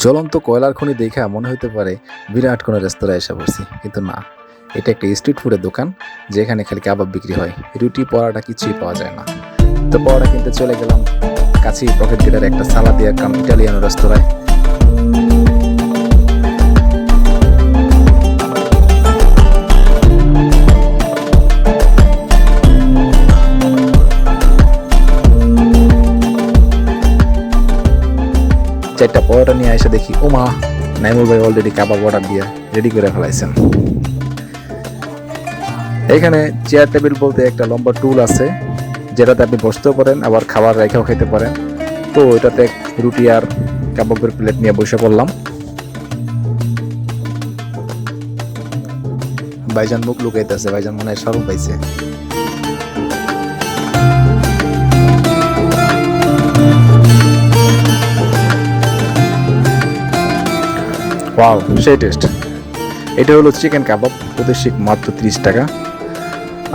জ্বলন্ত কয়লার খনি দেখে মনে হতে পারে বিরাট কোনো রেস্তোরাঁ এসে পড়ছি। কিন্তু না, এটা একটা স্ট্রিট ফুডের দোকান, যেখানে খালি কাবাব বিক্রি হয়। রুটি, পরাটা কিছুই পাওয়া যায় না। তো পরাটা কিনতে চলে গেলাম কাছেই পকেট গেটার একটা সালা দিয়ে ইটালিয়ান রেস্তোরাঁয়। চারটা পরোটা নিয়ে এসে দেখি ও মা নাইমুল ভাই অলরেডি কাবাব অর্ডার দিয়ে রেডি করে ফেলাইছেন। এখানে চেয়ার টেবিল বলতে একটা লম্বা টুল আছে, যেটাতে আপনি বসতেও পারেন, আবার খাবার রেখেও খেতে পারেন। তো এটাতে রুটি আর কাবাবের প্লেট নিয়ে বসে পড়লাম। ভাইজান মুখ লুকাইতেছে, ভাইজান মনে হয় সরম পাইছে। ওয়াও, সেই টেস্ট এটা হলো চিকেন কাবাব প্রদেশিক মাত্র তিরিশ টাকা।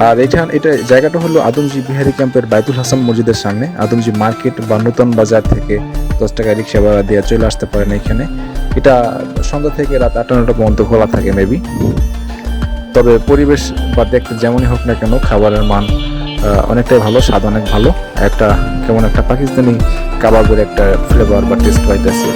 আর এটা এটা জায়গাটা হলো আদমজি বিহারি ক্যাম্পের বাইতুল হাসান মসজিদের সামনে। আদমজি মার্কেট বা নতুন বাজার থেকে দশ টাকা রিক্সা ভাড়া দিয়ে চলে আসতে পারেন এখানে। এটা সন্ধ্যা থেকে রাত আটটা নটা পর্যন্ত খোলা থাকে মেবি তবে পরিবেশ বা দেখতে যেমনই হোক না কেন, খাবারের মান অনেকটাই ভালো, স্বাদ অনেক ভালো। একটা, কেমন একটা পাকিস্তানি কাবাবের একটা ফ্লেভার বা টেস্ট পাইতেছে।